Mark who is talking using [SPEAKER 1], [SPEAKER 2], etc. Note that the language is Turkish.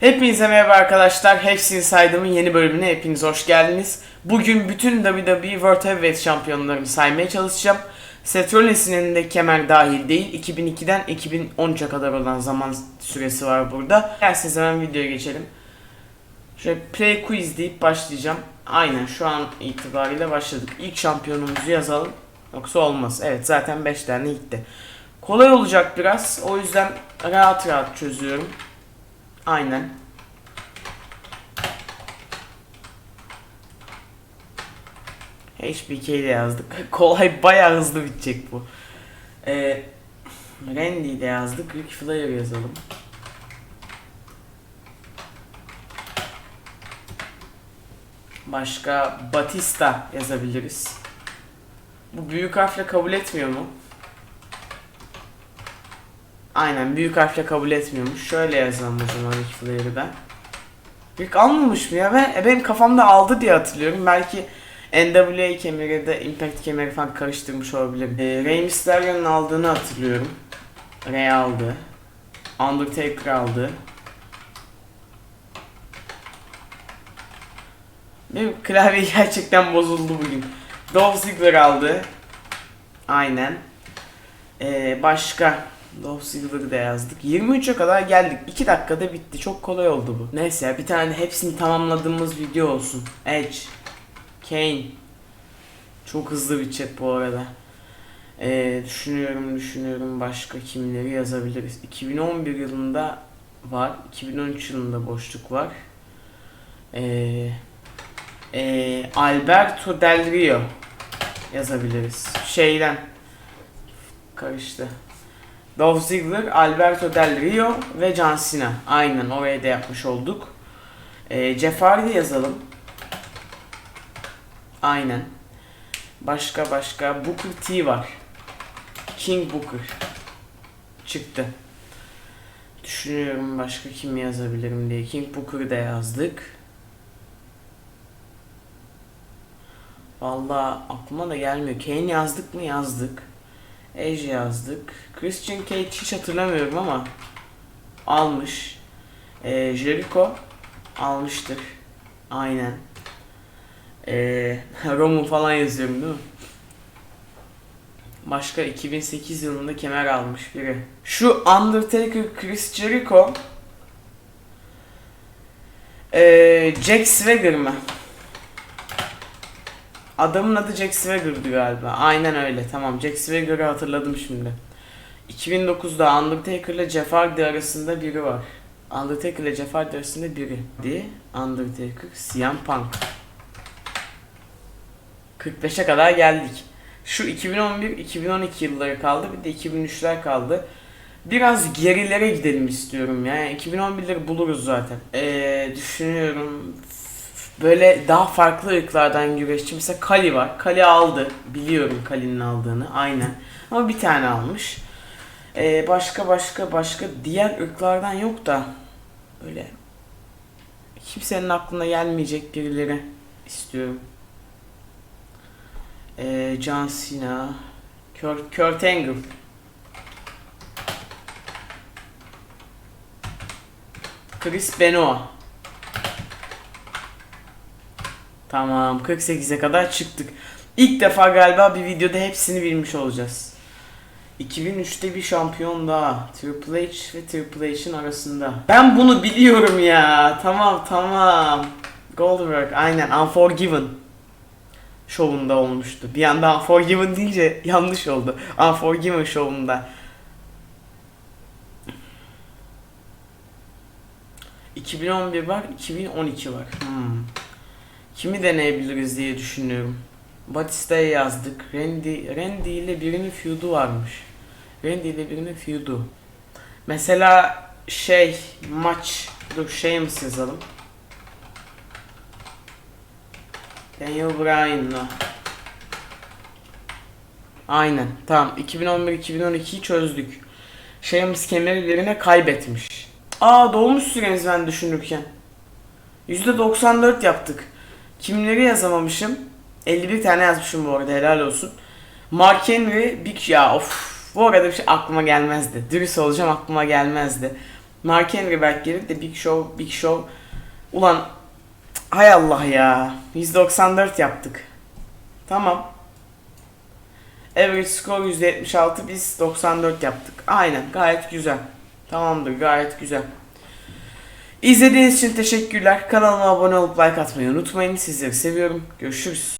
[SPEAKER 1] Hepinize merhaba arkadaşlar. Hepsini saydığımın yeni bölümüne hepiniz hoş geldiniz. Bugün bütün WWE World Heavyweight şampiyonlarını saymaya çalışacağım. Seth Rollins'in de kemer dahil değil. 2002'den 2013'e kadar olan zaman süresi var burada. Derseniz hemen videoya geçelim. Şöyle play quiz deyip başlayacağım. Aynen şu an itibariyle başladık. İlk şampiyonumuzu yazalım. Yoksa olmaz. Evet zaten 5 tane gitti. Kolay olacak biraz. O yüzden rahat rahat çözüyorum. Aynen. HBK ile yazdık. Kolay bayağı hızlı bitecek bu. Ee, Randy ile yazdık. Ric Flair yazalım. Başka Batista yazabiliriz. Bu büyük harfle kabul etmiyor mu? Aynen büyük harfle kabul etmiyormuş. Şöyle yazalım o zaman Ric Flair'i ben. Rick almamış mı ya? Ben, e, benim kafamda aldı diye hatırlıyorum. Belki NWA kemeri da Impact kemeri falan karıştırmış olabilirim. E, Rey Mysterio'nun aldığını hatırlıyorum. Rey aldı. Undertaker aldı. Benim klavye gerçekten bozuldu bugün. Dolph Ziggler aldı. Aynen. Ee, başka Dolph Ziggler'ı da yazdık. 23'e kadar geldik. 2 dakikada bitti. Çok kolay oldu bu. Neyse ya bir tane hepsini tamamladığımız video olsun. Edge. Kane. Çok hızlı bitecek bu arada. Ee, düşünüyorum düşünüyorum başka kimleri yazabiliriz. 2011 yılında var. 2013 yılında boşluk var. Ee, ee, Alberto Del Rio yazabiliriz. Şeyden karıştı. Dolph Ziggler, Alberto Del Rio ve John Cena. Aynen oraya da yapmış olduk. Ee, Jeff Hardy yazalım. Aynen. Başka başka Booker T var. King Booker. Çıktı. Düşünüyorum başka kim yazabilirim diye. King Booker'ı da yazdık. Vallahi aklıma da gelmiyor. Kane yazdık mı yazdık. Edge yazdık. Christian Cage hiç hatırlamıyorum ama almış. Ee, Jericho almıştır. Aynen. Ee, Roman falan yazıyorum değil mi? Başka 2008 yılında kemer almış biri. Şu Undertaker Chris Jericho ee, Jack Swagger mı? Adamın adı Jack Swagger'dı galiba. Aynen öyle. Tamam. Jack Swagger'ı hatırladım şimdi. 2009'da Undertaker ile Jeff Hardy arasında biri var. Undertaker ile Jeff Hardy arasında biri. Di Undertaker, CM Punk. 45'e kadar geldik. Şu 2011-2012 yılları kaldı. Bir de 2003'ler kaldı. Biraz gerilere gidelim istiyorum ya. Yani 2011'leri buluruz zaten. Ee, düşünüyorum böyle daha farklı ırklardan güreşçi. Mesela Kali var. Kali aldı. Biliyorum Kali'nin aldığını. Aynen. Ama bir tane almış. Ee, başka başka başka diğer ırklardan yok da böyle kimsenin aklına gelmeyecek birileri istiyorum. Ee, John Cena, Kurt, Kurt Angle. Chris Benoit. Tamam 48'e kadar çıktık. İlk defa galiba bir videoda hepsini bilmiş olacağız. 2003'te bir şampiyon daha. Triple H ve Triple H'in arasında. Ben bunu biliyorum ya. Tamam tamam. Goldberg aynen Unforgiven şovunda olmuştu. Bir anda Unforgiven deyince yanlış oldu. Unforgiven şovunda. 2011 var, 2012 var. Hmm. Kimi deneyebiliriz diye düşünüyorum. Batista'ya yazdık. Randy, Randy ile birinin feud'u varmış. Randy ile birinin feud'u. Mesela şey maç dur Sheamus yazalım. Daniel Bryan'la. Aynen. Tamam. 2011-2012'yi çözdük. Sheamus kemerlerine kaybetmiş. Aa dolmuş süreniz ben düşünürken. %94 yaptık. Kimleri yazamamışım? 51 tane yazmışım bu arada helal olsun. Mark Henry, Big ya of. Bu arada bir şey aklıma gelmezdi. Dürüst olacağım aklıma gelmezdi. Mark Henry belki gelir de Big Show, Big Show. Ulan hay Allah ya. 194 yaptık. Tamam. Average score %76 biz 94 yaptık. Aynen gayet güzel. Tamamdır gayet güzel. İzlediğiniz için teşekkürler. Kanalıma abone olup like atmayı unutmayın. Sizleri seviyorum. Görüşürüz.